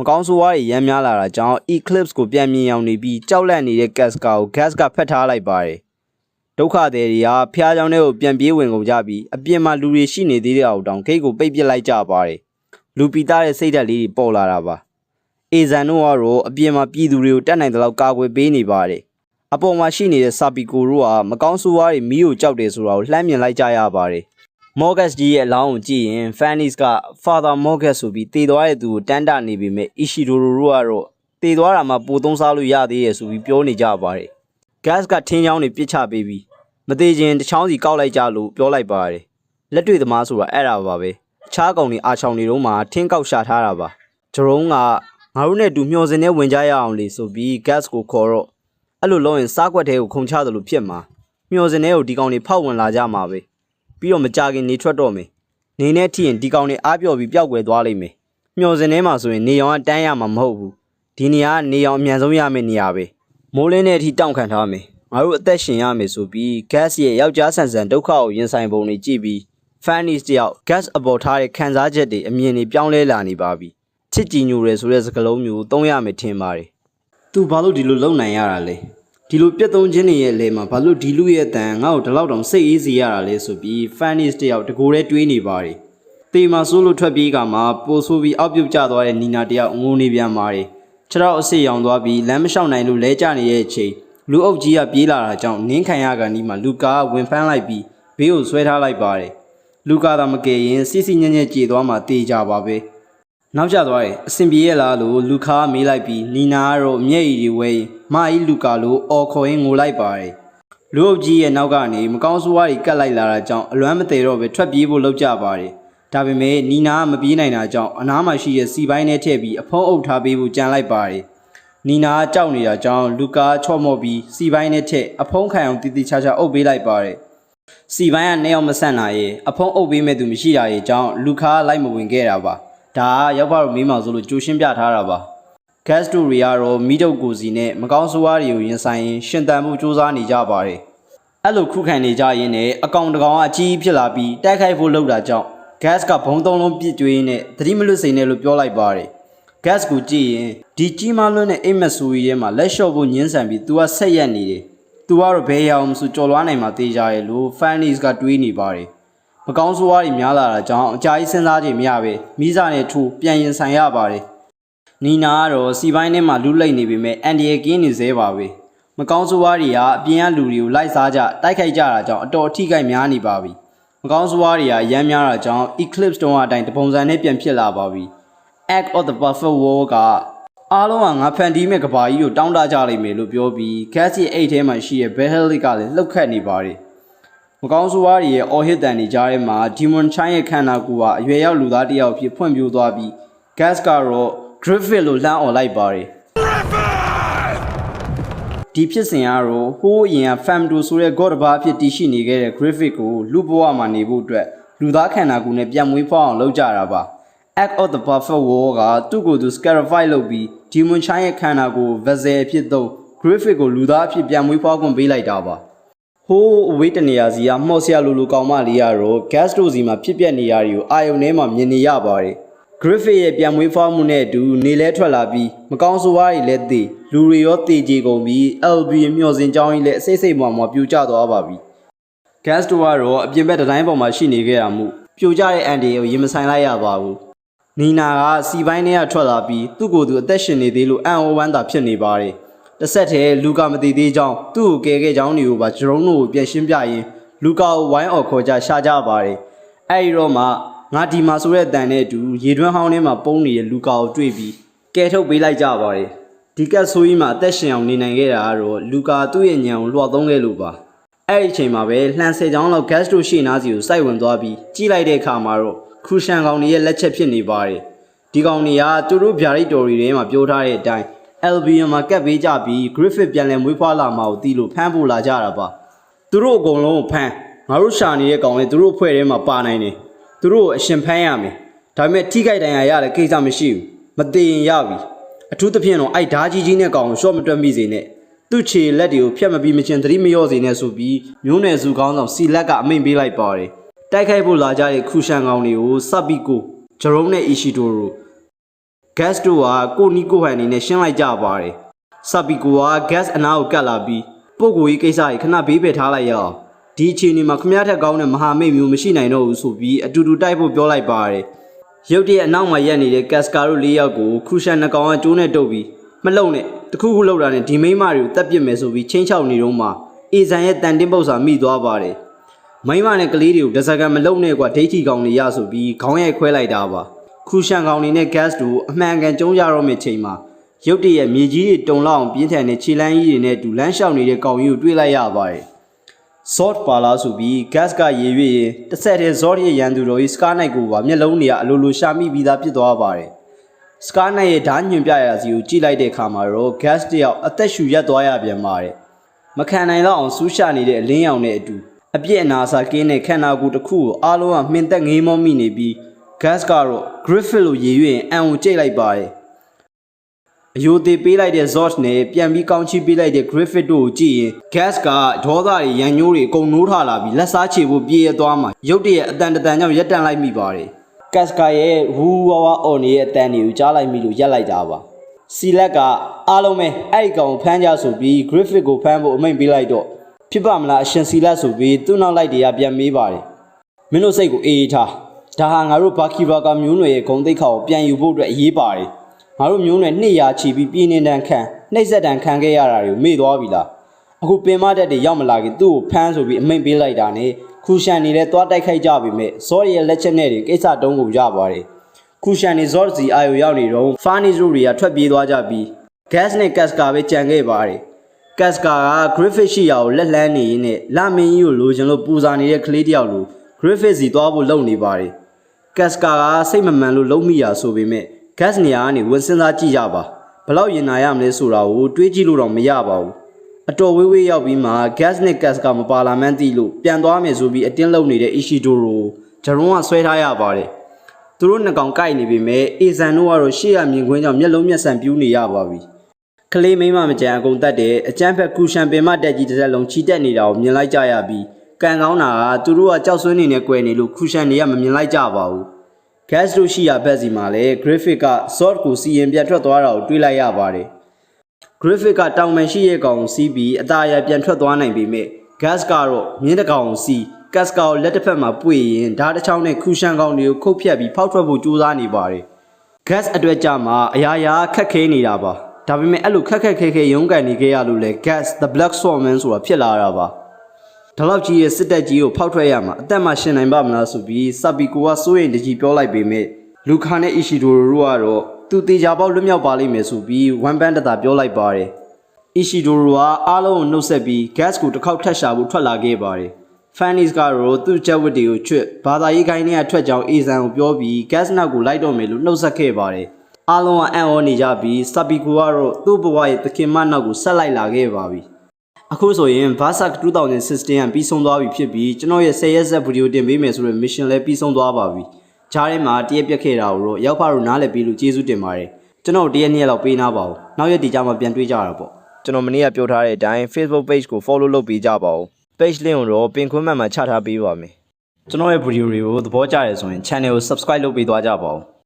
မကောင်းဆိုးဝါးတွေရမ်းများလာတာကြောင့် Eclipse ကိုပြန်မြင်အောင်နေပြီးကြောက်လန့်နေတဲ့ gas ကာကို gas ကဖက်ထားလိုက်ပါတယ်ဒုက္ခတွေတွေကဖျားချောင်းတွေကိုပြန်ပြေးဝင်ကုန်ကြပြီးအပြင်မှာလူတွေရှိနေသေးတဲ့အောင်တောင်ဂိတ်ကိုပိတ်ပစ်လိုက်ကြပါတယ်လူပီတာတဲ့စိတ်ဓာတ်လေးတွေပေါ်လာတာပါအေဇန်တို့ကတော့အပြင်မှာပြည်သူတွေကိုတတ်နိုင်သလောက်ကာကွယ်ပေးနေပါတယ်အပေါ်မှာရှိနေတဲ့စာပီကိုတို့ကမကောင်းဆိုးဝါးတွေမီးကိုကြောက်တယ်ဆိုတာကိုလှမ်းမြင်လိုက်ကြရပါတယ် Morgus ကြီးရဲ့အလောင်းကိုကြည့်ရင် Fanny's က Father Morgus ဆိုပြီးတည်သွားတဲ့သူကိုတန်းတနေပေမဲ့ Ishidoro တို့ကတော့တည်သွားတာမှပိုသုံးစားလို့ရသေးရဲ့ဆိုပြီးပြောနေကြပါတယ်။ Gas ကထင်းချောင်းတွေပြစ်ချပေးပြီးမသေးခြင်းတစ်ချောင်းစီကောက်လိုက်ကြလို့ပြောလိုက်ပါတယ်။လက်တွေ့သမားဆိုတာအဲ့ဒါပါပဲ။အခြားကောင်တွေအာချောင်တွေတော့မှထင်းကောက်ရှာထားတာပါ။ဂျုံကငါတို့နဲ့တူမျောစင်နဲ့ဝင်ကြရအောင်လေဆိုပြီး Gas ကိုခေါ်တော့အဲ့လိုလုပ်ရင်စားကွက်တဲကိုခုံချတယ်လို့ဖြစ်မှာ။မျောစင်ထဲကိုဒီကောင်တွေဖောက်ဝင်လာကြမှာပဲ။ ပြီးတော့မကြခင်နေထွက်တော့မယ်။နေနဲ့ထိရင်ဒီကောင်တွေအားပြော့ပြီးပျောက်ကွယ်သွားလိမ့်မယ်။မျောစင်ထဲမှာဆိုရင်နေရောင်ကတန်းရမှာမဟုတ်ဘူး။ဒီနေရာကနေရောင်အမြန်ဆုံးရမယ့်နေရာပဲ။မိုးလင်းတဲ့အထိတောင့်ခံထားမယ်။ငါတို့အသက်ရှင်ရမယ်ဆိုပြီး gas ရဲ့ယောက်ျားဆန်ဆန်ဒုက္ခကိုရင်ဆိုင်ပုံတွေကြည့်ပြီး Fanny တယောက် gas အပေါ်ထားတဲ့ခံစားချက်တွေအမြင်တွေပြောင်းလဲလာနေပါပြီ။ချစ်ကြည်ညိုတယ်ဆိုတဲ့စကားလုံးမျိုးသုံးရမယ်ထင်ပါတယ်။ तू ဘာလို့ဒီလိုလုံနိုင်ရတာလဲ ဒီလိုပြတ်သုံးခြင်းတွေရဲ့အလဲမှာဘာလို့ဒီလူရဲ့အတန်ငါ့ကိုဒီလောက်တောင်စိတ်အေးစေရတာလဲဆိုပြီး Fanny တယောက်တကိုယ်တည်းတွေးနေပါတယ်တေမာဆိုးလို့ထွက်ပြေးကမှပိုဆိုးပြီးအောက်ပြုတ်ကျသွားတဲ့နီနာတယောက်ငိုနေပြန်ပါတယ်ခြေထောက်အစ်စ်ရောင်သွားပြီးလမ်းမလျှောက်နိုင်လို့လဲကျနေတဲ့အချိန်လူအုပ်ကြီးကပြေးလာတာကြောင့်နင်းခံရကန်ဒီမှာလူကာကဝင်ဖမ်းလိုက်ပြီးဘေးကိုဆွဲထားလိုက်ပါတယ်လူကာသာမကယ်ရင်စီစီညံ့ညံ့ကြေသွားမှတေးကြပါပဲ နောက်ကျသွားတယ်အဆင်ပြေရလားလို့လူခါမေးလိုက်ပြီးနီနာကတော့မျက်ရည်တွေဝဲရင်မာအီလူကာလို့အော်ခေါ်ရင်းငိုလိုက်ပါတယ်လူအုပ်ကြီးရဲ့နောက်ကနေမကောင်းဆိုးဝါးတွေကတ်လိုက်လာတာကြောင့်အလွမ်းမသေးတော့ပဲထွက်ပြေးဖို့လုပ်ကြပါတယ်ဒါပေမဲ့နီနာကမပြေးနိုင်တာကြောင့်အနားမှာရှိတဲ့စီပိုင်းနဲ့ထည့်ပြီးအဖုံးအုပ်ထားပေးဖို့ကြံလိုက်ပါတယ်နီနာကကြောက်နေတာကြောင့်လူကာချော့မော့ပြီးစီပိုင်းနဲ့ထည့်အဖုံးခံအောင်တီတီချာချာအုပ်ပေးလိုက်ပါတယ်စီပိုင်းကနေအောင်မဆန့်နိုင်ရေအဖုံးအုပ်ပေးမဲ့သူမရှိတာရေကြောင့်လူခါလိုက်မဝင်ခဲ့တာပါ ဒါကရောက်ပါတော့မင်းမောင်ဆိုလို့ကြိုရှင်းပြထားတာပါ gas story ကတော့မိတုပ်ကိုစီနဲ့မကောင်းဆိုးဝါးတွေကိုရင်ဆိုင်ရင်ရှင်တန်မှုစူးစမ်းနေကြပါတယ်အဲ့လိုခုခံနေကြရင်းနဲ့အကောင်တကောင်ကအကြီးဖြစ်လာပြီးတိုက်ခိုက်ဖို့လုပ်တာကြောင့် gas ကဘုံသုံးလုံးပြစ်ကျွေးနဲ့သတိမလွတ်စိန်နဲ့လို့ပြောလိုက်ပါတယ် gas ကိုကြည့်ရင်ဒီကြီးမားလွန်းတဲ့အိမ်မက်ဆူကြီးထဲမှာလက်လျှော့ဖို့ညှင်းဆန်ပြီး तू ကဆက်ရက်နေတယ် तू ကတော့ဘယ်ရအောင်မဆိုကြော်လွားနိုင်မှာတေးကြရဲ့လို့ Fanny's ကတွေးနေပါတယ် မကောင်းဆိုးဝါးတွေများလာတာကြောင့်အကြာကြီးစဉ်းစားကြည့်မရပဲမိစားနဲ့ထိုးပြန်ရင်ဆိုင်ရပါတယ်နီနာကတော့စီပိုင်းထဲမှာလူလိမ့်နေပေမဲ့အန်ဒီရဲ့ကင်းနေသေးပါပဲမကောင်းဆိုးဝါးတွေကအပြင်ကလူတွေကိုလိုက်စားကြတိုက်ခိုက်ကြတာကြောင့်အတော်အထိခိုက်များနေပါပြီမကောင်းဆိုးဝါးတွေကရမ်းများတာကြောင့် Eclipse တုံးအတိုင်းတပုံစံနဲ့ပြန်ဖြစ်လာပါပြီ Act of the Perfect War ကအားလုံးကငါဖန်တီးမဲ့ကဘာကြီးကိုတောင်းတကြလိမ့်မယ်လို့ပြောပြီး Gas ရဲ့အိတ်ထဲမှာရှိတဲ့ Behelic ကလည်းလှုပ်ခတ်နေပါတယ် မကောင်းဆိုးဝါးတွေရဲ့အော်ဟစ်တန်တွေကြားထဲမှာ Demon Chan ရဲ့ခန္ဓာကိုယ်ကအရွယ်ရောက်လူသားတစ်ယောက်ဖြစ်ဖွံ့ဖြိုးသွားပြီး Gas ကတော့ Griffith လို့လှမ်းអော်လိုက်ပါတယ်ဒီဖြစ်စဉ်ကတော့ဟိုးအရင်က Famdo ဆိုတဲ့ God တစ်ပါးအဖြစ်တည်ရှိနေခဲ့တဲ့ Griffith ကိုလူဘဝမှာနေဖို့အတွက်လူသားခန္ဓာကိုယ်နဲ့ပြန်မွေးဖွားအောင်လုပ်ကြတာပါ Act of the Perfect War ကသူ့ကိုယ်သူ scarify လုပ်ပြီး Demon Chan ရဲ့ခန္ဓာကိုယ် vessel အဖြစ်သုံး Griffith ကိုလူသားအဖြစ်ပြန်မွေးဖွားခွင့်ပေးလိုက်တာပါ ဟိုးအဝေးတနေရာစီကမှော့ဆရာလူလူကောင်မလေးကတော့ gas တို့စီမှာဖြစ်ပျက်နေရတွေကိုအာယုန်ထဲမှာမြင်နေရပါတယ် Griffith ရဲ့ပြန်မွေးဖွားမှုနဲ့အတူနေလဲထွက်လာပြီးမကောင်းဆိုးဝါးတွေလည်းသေလူတွေရောသေကြေကုန်ပြီး LB မျော်စင်ကြောင်းကြီးလည်းအစိမ့်စိမ့်မွားမွားပြူကျသွားပါပြီ gas တို့ကတော့အပြင်ဘက်တစ်တိုင်းပေါ်မှာရှိနေခဲ့တာမို့ပြိုကျတဲ့အန်ဒီကိုရင်မဆိုင်လိုက်ရပါဘူးနီနာကစီပိုင်းထဲကထွက်လာပြီးသူ့ကိုယ်သူအသက်ရှင်နေသေးလို့အံ့ဩဝမ်းသာဖြစ်နေပါတယ် တစ်ဆက်တည်းလူကာမသိသေးကြောင်းသူ့ကိုကယ်ခဲ့ကြောင်းတွေကိုပါဂျရုံးတို့ကိုပြန်ရှင်းပြရင်လူကာကိုဝိုင်းအော်ခေါ်ကြရှာကြပါတယ်အဲ့ဒီတော့မှငါဒီမှာဆိုတဲ့အတန်နဲ့အတူရေတွင်းဟောင်းထဲမှာပုံနေတဲ့လူကာကိုတွေ့ပြီးကယ်ထုတ်ပေးလိုက်ကြပါတယ်ဒီကတ်ဆိုးကြီးမှာအသက်ရှင်အောင်နေနိုင်ခဲ့တာကတော့လူကာသူ့ရဲ့ညံကိုလွှတ်သုံးခဲ့လို့ပါအဲ့ဒီအချိန်မှာပဲလှန်ဆယ်ချောင်းလောက် gas တို့ရှေ့နားစီကိုစိုက်ဝင်သွားပြီးကြီးလိုက်တဲ့အခါမှာတော့ခရူရှန်ကောင်တွေရဲ့လက်ချက်ဖြစ်နေပါတယ်ဒီကောင်တွေကသူတို့ဗျာဒိတ်တော်တွေထဲမှာပြောထားတဲ့အတိုင်း LBM မှာကပ်ပေးကြပြီး Griffith ပြန်လည်မွေးဖွားလာမှာကိုတီးလို့ဖမ်းဖို့လာကြတာပါသူတို့အကုန်လုံးကိုဖမ်းငါတို့ရှာနေတဲ့ကောင်လေးသူတို့အဖွဲ့ထဲမှာပါနိုင်တယ်သူတို့ကိုအရှင်ဖမ်းရမယ်ဒါပေမဲ့ထိခိုက်ဒဏ်ရာရတဲ့ကိစ္စမရှိဘူးမသေးရင်ရပြီအထူးသဖြင့်တော့အဲ့ဓာကြီးကြီးနဲ့ကောင်ကိုရှော့မတွက်မိစေနဲ့သူ့ခြေလက်တွေကိုဖြတ်မပြီးမချင်းသတိမလျော့စေနဲ့ဆိုပြီးမျိုးနယ်စုကောင်းဆောင်စီလက်ကအမိန့်ပေးလိုက်ပါတယ်တိုက်ခိုက်ဖို့လာကြတဲ့ခူရှန်ကောင်တွေကိုစပ်ပီကိုဂျရုံးနဲ့အီရှီတိုရို gas တို့ကကိုနီကိုဟန်အနေနဲ့ရှင်းလိုက်ကြပါတယ်စပီကိုက gas အနားကိုကတ်လာပြီးပုဂ္ဂိုလ်ရေးကိစ္စကြီးခဏဘေးပယ်ထားလိုက်ရအောင်ဒီအချိန်ဒီမှာခမရထက်ကောင်းတဲ့မဟာမိတ်မျိုးမရှိနိုင်တော့ဘူးဆိုပြီးအတူတူတိုက်ဖို့ပြောလိုက်ပါတယ်ရုတ်တရက်အနောက်မှာရက်နေတဲ့ gas ကာတို့၄ယောက်ကိုခရူရှန်နှကောင်ကကျိုးနဲ့တုပ်ပြီးမလုံနဲ့တခုခုလောက်တာနဲ့ဒီမိန်းမတွေကိုတက်ပစ်မယ်ဆိုပြီးချင်းချောက်နေတော့မှအေဇန်ရဲ့တန်တင်းပုတ်စာမိသွားပါတယ်မိန်းမနဲ့ကလေးတွေကိုဒဇကန်မလုံနဲ့ကွာဒိတ်ထီကောင်တွေရဆိုပြီးခေါင်းရိုက်ခွဲလိုက်တာပါ ခူရှန်ကောင်တွေနဲ့ gas တို့အမှန်ကန်ကျုံးရတော့မယ့်ချိန်မှာရုတ်တရက်မြေကြီးတွေတုံလောက်အောင်ပြင်းထန်တဲ့ခြေလမ်းကြီးတွေနဲ့တူလမ်းလျှောက်နေတဲ့ကောင်ကြီးကိုတွေ့လိုက်ရပါတယ် zord ပါလာဆိုပြီး gas ကရေရွေ့ရင်တစ်ဆက်တည်း zord ရဲ့ရန်သူတော်ကြီး scar knight ကိုပါမျက်လုံးတွေကအလိုလိုရှာမိပြီးသားဖြစ်သွားပါတယ် scar knight ရဲ့ဓာတ်ညွန်ပြရာစီကိုကြည့်လိုက်တဲ့အခါမှာတော့ gas တယောက်အသက်ရှူရက်သွားရပြန်ပါတယ်မခံနိုင်တော့အောင်ဆူးရှာနေတဲ့အလင်းရောင်နဲ့အတူအပြည့်အနာစာကင်းတဲ့ခန္ဓာကိုယ်တစ်ခုကိုအားလုံးကမှင်သက်ငေးမောမိနေပြီး gas ကတော့ griffith လို့ရေရွရင်အံကိုကြိတ်လိုက်ပါတယ်အယိုသေးပေးလိုက်တဲ့ zord နဲ့ပြန်ပြီးကောင်းချီးပေးလိုက်တဲ့ griffith တို့ကိုကြည့်ရင် gas ကဒေါသတွေရန်ညိုးတွေအကုန်နိုးထလာပြီးလက်စားချေဖို့ပြေးရသွားမှရုတ်တရက်အတန်တန်ကြောင့်ရက်တန့်လိုက်မိပါတယ် gas ကရဲ့ဝူဝါဝါအော်နေတဲ့အတန်တွေကိုကြားလိုက်မိလို့ရက်လိုက်တာပါစီလက်ကအားလုံးပဲအဲ့ဒီကောင်ကိုဖမ်းကြဆိုပြီး Griffith ကိုဖမ်းဖို့အမိန့်ပေးလိုက်တော့ဖြစ်ပါမလားအရှင်စီလက်ဆိုပြီးသူ့နောက်လိုက်တွေကပြန်မေးပါတယ်မင်းတို့စိတ်ကိုအေးအေးထား ဒါဟာငါတို့ဘာကီဘာကမျိုးနွယ်ရဲ့ဂုံတိတ်ခါကိုပြန်ယူဖို့အတွက်အရေးပါတယ်ငါတို့မျိုးနွယ်200ချီပြီးပြင်းနေတန်းခံနှိမ့်ဆက်တန်းခံခဲ့ရတာတွေကိုမေ့သွားပြီလားအခုပင်မတက်တွေရောက်မလာခင်သူ့ကိုဖမ်းဆိုပြီးအမိန့်ပေးလိုက်တာနဲ့ခူရှန်နေလဲသွားတိုက်ခိုက်ကြပြီမဲ့ဇော်ရဲ့လက်ချက်နဲ့တွေကိစ္စတုံးကိုရပါတယ်ခုရှာနေဇော့စီအာယိုရောက်နေတော့ဖာနီဇိုတွေကထွက်ပြေးသွားကြပြီး gas နဲ့ gas ကာပဲကြံခဲ့ပါတယ် gas ကာက griffith ရှိရာကိုလက်လှမ်းနေရင်းနဲ့လာမင်းကြီးကိုလိုချင်လို့ပူဇာနေတဲ့ကလေးတယောက်လို griffith စီသွားဖို့လုပ်နေပါတယ် gas ကာကစိတ်မမှန်လို့လုံးမိရဆိုပေမဲ့ gas နေရာကနေဝင်စင်းစားကြည့်ကြပါဘလောက်ရင်နာရမလဲဆိုတာကိုတွေးကြည့်လို့တော့မရပါဘူးအတော်ဝေးဝေးရောက်ပြီးမှ gas နဲ့ gas ကမပါလာမှန်းသိလို့ပြန်သွားမယ်ဆိုပြီးအတင်းလုံနေတဲ့ Ishidoro ဂျရုံးကဆွဲထားရပါတယ်သူတို့နှစ်ကောင်ကိုက်နေပေမဲ့အေဇန်တို့ကတော့ရှေ့ရမြင်ကွင်းကြောင့်မျက်လုံးမျက်စံပြူးနေရပါပြီ။ကလေးမိန်းမမကြံအကုန်တတ်တဲ့အကျန်းဖက်ကူရှန်ပင်မတက်ကြီးတစ်စက်လုံးချီတက်နေတာကိုမြင်လိုက်ကြရပြီး ကန်ကောင်းတာကသူတို့ကကြောက်ဆွင်းနေနဲ့꿰နေလို့ကူရှန်တွေကမမြင်လိုက်ကြပါဘူး။ gas တို့ရှိရဘက်စီမှာလည်း graphic က sword ကိုစီရင်ပြန်ထွက်သွားတာကိုတွေ့လိုက်ရပါတယ်။ graphic ကတောင်ပန်ရှိရဲ့ကောင်ကိုစီးပြီးအသားအရပြန်ထွက်သွားနိုင်ပေမဲ့ gas ကတော့မြင်းတကောင်ကိုစီး gas ကောင်ကိုလက်တစ်ဖက်မှာပွေရင်ဓာတ်တစ်ချောင်းနဲ့ခူရှန်ကောင်တွေကိုခုတ်ဖြတ်ပြီးဖောက်ထွက်ဖို့ကြိုးစားနေပါတယ် gas အတွက်ကြမှာအရာရာခက်ခဲနေတာပါဒါပေမဲ့အဲ့လိုခက်ခက်ခဲခဲရုန်းကန်နေခဲ့ရလို့လဲ gas the black swarman ဆိုတာဖြစ်လာတာပါ ဒါလောက်ကြီးရဲ့စစ်တပ်ကြီးကိုဖောက်ထွက်ရမှာအသက်မှရှင်နိုင်ပါမလားဆိုပြီးစပီကိုကစိုးရိမ်တကြီးပြောလိုက်ပေမဲ့လူခါနဲ့အီရှီဒိုရိုကတော့သူတေချာပေါက်လွတ်မြောက်ပါလိမ့်မယ်ဆိုပြီးဝမ်ပန်တတာပြောလိုက်ပါတယ်အီရှီဒိုရိုကအားလုံးကိုနှုတ်ဆက်ပြီး gas ကိုတစ်ခေါက်ထပ်ရှာဖို့ထွက်လာခဲ့ပါတယ်။ Fanny's ကတော့သူ့ချက်ဝတ်တွေကိုချွတ်ဘာသာရေးခိုင်းတွေကထွက်ကြောင်းအေဇန်ကိုပြောပြီး gas နောက်ကိုလိုက်တော့မယ်လို့နှုတ်ဆက်ခဲ့ပါတယ်။အားလုံးကအံ့ဩနေကြပြီးစပီကိုကတော့သူ့ဘဝရဲ့သခင်မနောက်ကိုဆက်လိုက်လာခဲ့ပါပြီ။ အခုဆိုရင် Versac 2016ကပြီးဆုံးသွားပြီဖြစ်ပြီးကျွန်တော်ရဲ့10ရက်ဆက်ဗီဒီယိုတင်ပေးမယ်ဆိုတဲ့ mission လည်းပြီးဆုံးသွားပါပြီ။ဂျားထဲမှာတရက်ပြက်ခဲ့တာကိုတော့ရောက်ဖားတို့နားလည်ပြီးလို့ကျေးဇူးတင်ပါတယ်။ကျွန်တော်တရက်နှစ်ရက်လောက်ပေးနာပါဦး။နောက်ရက်ဒီကြမှာပြန်တွေ့ကြတာပေါ့။ကျွန်တော်မနေ့ကပြောထားတဲ့အတိုင်း Facebook page ကို follow လုပ်ပေးကြပါဦး page link ကိုတော့ပင်ခွန်းမှတ်မှာချထားပေးပါမယ်ကျွန်တော်ရဲ့ video တွေကိုသဘောကျတယ်ဆိုရင် channel ကို subscribe လုပ်ပေးသွားကြပါဦး